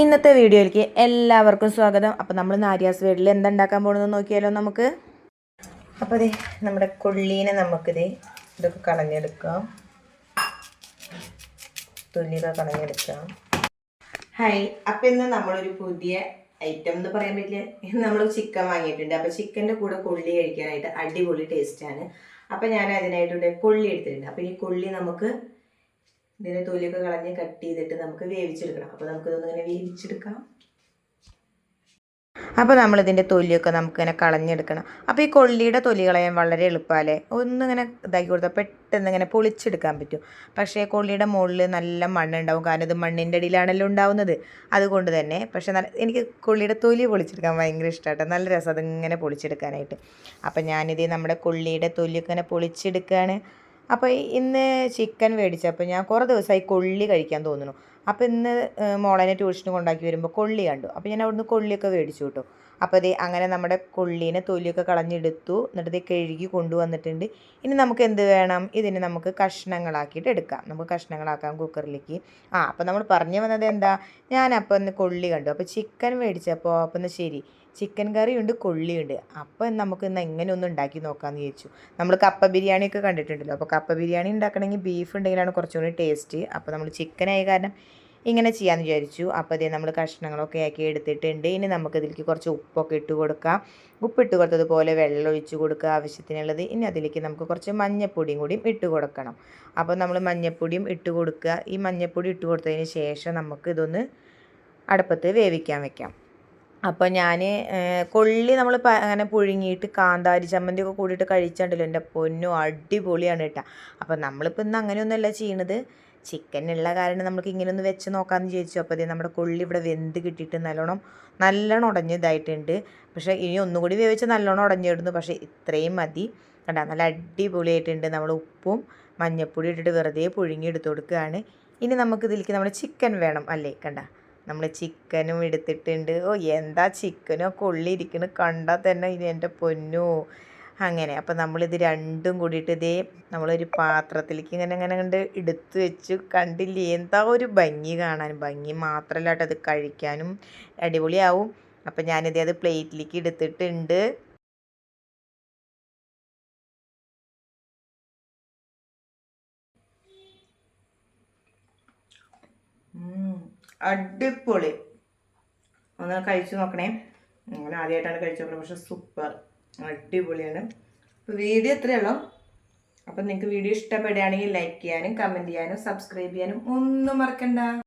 ഇന്നത്തെ വീഡിയോയിലേക്ക് എല്ലാവർക്കും സ്വാഗതം. അപ്പോൾ നമ്മൾ നാരിയാസ് വീട്ടിൽ എന്താ ഉണ്ടാക്കാൻ നോക്കിയാലോ നമുക്ക്? അപ്പോൾ ഇതേ നമ്മുടെ കൊള്ളീനെ നമുക്കിത് ഇതൊക്കെ കളഞ്ഞെടുക്കാം. തുല്യത കളഞ്ഞെടുക്കാം. ഹായ് അപ്പം ഇന്ന് നമ്മളൊരു പുതിയ ഐറ്റം എന്ന് പറയാൻ പറ്റില്ല. നമ്മൾ ചിക്കൻ വാങ്ങിയിട്ടുണ്ട്. അപ്പോൾ ചിക്കന്റെ കൂടെ കൊള്ളി കഴിക്കാനായിട്ട് അടിപൊളി ടേസ്റ്റാണ് അപ്പം ഞാൻ അതിനായിട്ടുണ്ട് കൊള്ളി എടുത്തിട്ടുണ്ട്. അപ്പോൾ ഈ കൊള്ളി നമുക്ക് ഇതിന്റെ തൊലിയൊക്കെ കളഞ്ഞ് കട്ട് ചെയ്തിട്ട് നമുക്ക് വേവിച്ചെടുക്കണം. അപ്പോൾ നമുക്കിതൊന്നും ഇങ്ങനെ വേവിച്ചെടുക്കാം. അപ്പോൾ നമ്മളിതിന്റെ തൊലിയൊക്കെ നമുക്കിങ്ങനെ കളഞ്ഞെടുക്കണം. അപ്പോൾ ഈ കൊള്ളിയുടെ തൊലി കളയാൻ വളരെ എളുപ്പമല്ലേ ഒന്നിങ്ങനെ ഇതാക്കി കൊടുത്താൽ പെട്ടെന്ന് ഇങ്ങനെ പൊളിച്ചെടുക്കാൻ പറ്റും. പക്ഷേ കൊള്ളിയുടെ മുകളിൽ നല്ല മണ്ണുണ്ടാവും കാരണം ഇത് മണ്ണിന്റെ അടിയിലാണല്ലോ ഉണ്ടാവുന്നത്. അതുകൊണ്ട് തന്നെ പക്ഷേ നല്ല എനിക്ക് കൊള്ളിയുടെ തൊലി പൊളിച്ചെടുക്കാൻ ഭയങ്കര ഇഷ്ടമാട്ടോ നല്ല രസം അതിങ്ങനെ പൊളിച്ചെടുക്കാനായിട്ട്. അപ്പോൾ ഞാനിത് നമ്മുടെ കൊള്ളിയുടെ തൊലിയൊക്കെ ഇങ്ങനെ പൊളിച്ചെടുക്കുകയാണ് അപ്പോൾ ഇന്ന് ചിക്കൻ മേടിച്ചപ്പോൾ ഞാൻ കുറേ ദിവസമായി കൊള്ളി കഴിക്കാൻ തോന്നുന്നു. അപ്പോൾ ഇന്ന് മോളനെ ട്യൂഷന് കൊണ്ടാക്കി വരുമ്പോൾ കൊള്ളി കണ്ടു. അപ്പോൾ ഞാൻ അവിടുന്ന് കൊള്ളിയൊക്കെ മേടിച്ചു കിട്ടും. അപ്പോൾ അതേ അങ്ങനെ നമ്മുടെ കൊള്ളീനെ തൊലിയൊക്കെ കളഞ്ഞെടുത്തു. എന്നിട്ട് കഴുകി കൊണ്ടുവന്നിട്ടുണ്ട്. ഇനി നമുക്ക് എന്ത് വേണം? ഇതിനെ നമുക്ക് കഷ്ണങ്ങളാക്കിയിട്ട് എടുക്കാം. നമുക്ക് കഷ്ണങ്ങളാക്കാം കുക്കറിലേക്ക് ആ അപ്പോൾ നമ്മൾ പറഞ്ഞു വന്നത് എന്താ? ഞാനപ്പോൾ ഒന്ന് കൊള്ളി കണ്ടു. അപ്പോൾ ചിക്കൻ മേടിച്ചപ്പോൾ അപ്പോൾ ശരി. ചിക്കൻ കറിയുണ്ട് കൊള്ളിയുണ്ട്. അപ്പോൾ നമുക്ക് ഇന്ന് എങ്ങനെ ഒന്ന് ഉണ്ടാക്കി നോക്കാമെന്ന് ചോദിച്ചു നമ്മൾ കപ്പ ബിരിയാണിയൊക്കെ കണ്ടിട്ടുണ്ടല്ലോ. അപ്പോൾ കപ്പ ബിരിയാണി ഉണ്ടാക്കണമെങ്കിൽ ബീഫ് ഉണ്ടെങ്കിലാണ് കുറച്ചും കൂടി ടേസ്റ്റ് അപ്പോൾ നമ്മൾ ചിക്കൻ ആയ കാരണം ഇങ്ങനെ ചെയ്യാമെന്ന് വിചാരിച്ചു. അപ്പോൾ അതേ നമ്മൾ കഷ്ണങ്ങളൊക്കെ ആക്കി എടുത്തിട്ടുണ്ട്. ഇനി നമുക്ക് ഇതിലേക്ക് കുറച്ച് ഉപ്പൊക്കെ ഇട്ട് കൊടുക്കാം. ഉപ്പിട്ട് കൊടുത്തതുപോലെ വെള്ളം ഒഴിച്ച് കൊടുക്കുക ആവശ്യത്തിനുള്ളത്. ഇനി അതിലേക്ക് നമുക്ക് കുറച്ച് മഞ്ഞപ്പൊടിയും കൂടിയും ഇട്ട് കൊടുക്കണം. അപ്പോൾ നമ്മൾ മഞ്ഞപ്പൊടിയും ഇട്ട് കൊടുക്കുക. ഈ മഞ്ഞപ്പൊടി ഇട്ട് കൊടുത്തതിന് ശേഷം നമുക്ക് ഇതൊന്ന് അടുപ്പത്ത് വേവിക്കാൻ വെക്കാം. അപ്പോൾ ഞാൻ കൊള്ളി നമ്മൾ അങ്ങനെ പുഴുങ്ങിയിട്ട് കാന്താരി ചമ്മന്തി ഒക്കെ കൂടിയിട്ട് കഴിച്ചിട്ടുണ്ടല്ലോ എന്റെ പൊന്നു. അടിപൊളിയാണ് കേട്ടോ അപ്പോൾ നമ്മളിപ്പോൾ ഇന്ന് അങ്ങനെയൊന്നുമല്ല ചെയ്യണത്. ചിക്കൻ ഉള്ള കാരണം നമുക്ക് ഇങ്ങനെ ഒന്ന് വെച്ച് നോക്കാമെന്ന് ചോദിച്ചു അപ്പോൾ അതേ നമ്മുടെ കൊള്ളി ഇവിടെ വെന്ത് കിട്ടിയിട്ട് നല്ലോണം നല്ലോണം ഉടഞ്ഞതായിട്ടുണ്ട് പക്ഷേ ഇനി ഒന്നുകൂടി വേവിച്ച് നല്ലോണം ഉടഞ്ഞിടുന്നു. പക്ഷേ ഇത്രയും മതി. കണ്ടാ നല്ല അടിപൊളിയായിട്ടുണ്ട് നമ്മൾ ഉപ്പും മഞ്ഞപ്പൊടി ഇട്ടിട്ട് വെറുതെ പുഴുങ്ങി എടുത്ത് കൊടുക്കുകയാണ്. ഇനി നമുക്ക് ഇതിലേക്ക് നമ്മുടെ ചിക്കൻ വേണം അല്ലേ? കണ്ട. നമ്മൾ ചിക്കനും എടുത്തിട്ടുണ്ട്. ഓ എന്താ ചിക്കനോ ഉള്ളിരിക്കുന്നത് കണ്ടാൽ തന്നെ ഇനി എന്റെ പൊന്നു. അങ്ങനെ അപ്പം നമ്മളിത് രണ്ടും കൂടിയിട്ട് ഇതേ നമ്മളൊരു പാത്രത്തിലേക്ക് ഇങ്ങനെ ഇങ്ങനെ കണ്ട് എടുത്തു വെച്ചു. കണ്ടില്ലേ? എന്താ ഒരു ഭംഗി കാണാൻ. ഭംഗി മാത്രമല്ല കേട്ടോ അത് കഴിക്കാനും. അടിപൊളിയാവും. അപ്പം ഞാനിതേ അത് പ്ലേറ്റിലേക്ക് എടുത്തിട്ടുണ്ട്. അടിപൊളി. ഒന്ന് കഴിച്ചു നോക്കണേ. അങ്ങനെ ആദ്യമായിട്ടാണ് കഴിച്ചു നോക്കണത് പക്ഷെ സൂപ്പർ അടിപൊളിയാണ്. അപ്പോൾ വീഡിയോ എത്രയുള്ളൂ അപ്പം നിങ്ങൾക്ക് വീഡിയോ ഇഷ്ടപ്പെടുകയാണെങ്കിൽ ലൈക്ക് ചെയ്യാനും കമന്റ് ചെയ്യാനും സബ്സ്ക്രൈബ് ചെയ്യാനും ഒന്നും മറക്കണ്ട.